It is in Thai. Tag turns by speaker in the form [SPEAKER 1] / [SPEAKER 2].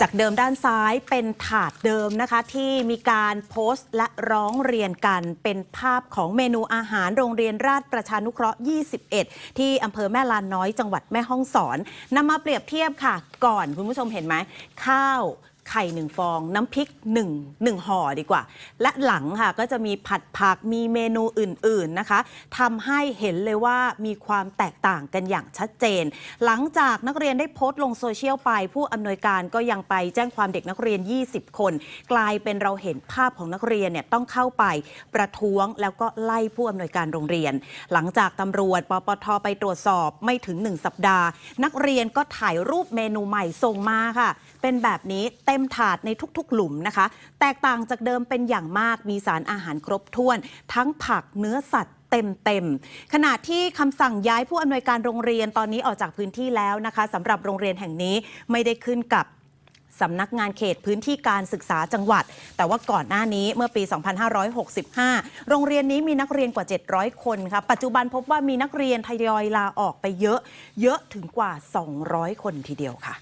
[SPEAKER 1] จากเดิมด้านซ้ายเป็นถาดเดิมนะคะที่มีการโพสต์และร้องเรียนกันเป็นภาพของเมนูอาหารโรงเรียนราชประชานุเคราะห์ 21 ที่อำเภอแม่ลานน้อยจังหวัดแม่ฮ่องสอนนำมาเปรียบเทียบค่ะ ก่อนคุณผู้ชมเห็นไหมข้าว ไข่หนึ่งฟอง น้ำพริกหนึ่งหนึ่งห่อดีกว่า และหลังค่ะก็จะมีผัดผักมีเมนูอื่นๆนะคะทำให้เห็นเลยว่ามีความแตกต่างกันอย่างชัดเจน หลังจากนักเรียนได้โพสต์ลงโซเชียลไป ผู้อำนวยการก็ยังไปแจ้งความเด็กนักเรียน 20 คน กลายเป็นเราเห็นภาพของนักเรียนเนี่ยต้องเข้าไปประท้วงแล้วก็ไล่ผู้อำนวยการโรงเรียน หลังจากตำรวจปปทไปตรวจสอบไม่ถึง 1 สัปดาห์ นักเรียนก็ถ่ายรูปเมนูใหม่ส่งมาค่ะ เป็นแบบนี้เต็มถาดในทุกๆ หลุมนะคะ แตกต่างจากเดิมเป็นอย่างมากมีสารอาหารครบถ้วน ทั้งผักเนื้อสัตว์เต็มๆ ขณะที่คำสั่งย้ายผู้อำนวยการโรงเรียนตอนนี้ออกจากพื้นที่แล้วนะคะสำหรับโรงเรียนแห่งนี้ไม่ได้ขึ้นกับสำนักงานเขตพื้นที่การศึกษาจังหวัด แต่ว่าก่อนหน้านี้เมื่อปี 2565 โรงเรียนนี้มีนักเรียนกว่า 700 คนค่ะ ปัจจุบันพบว่ามีนักเรียนทยอยลาออกไปเยอะ เยอะถึงกว่า 200 คนทีเดียวค่ะ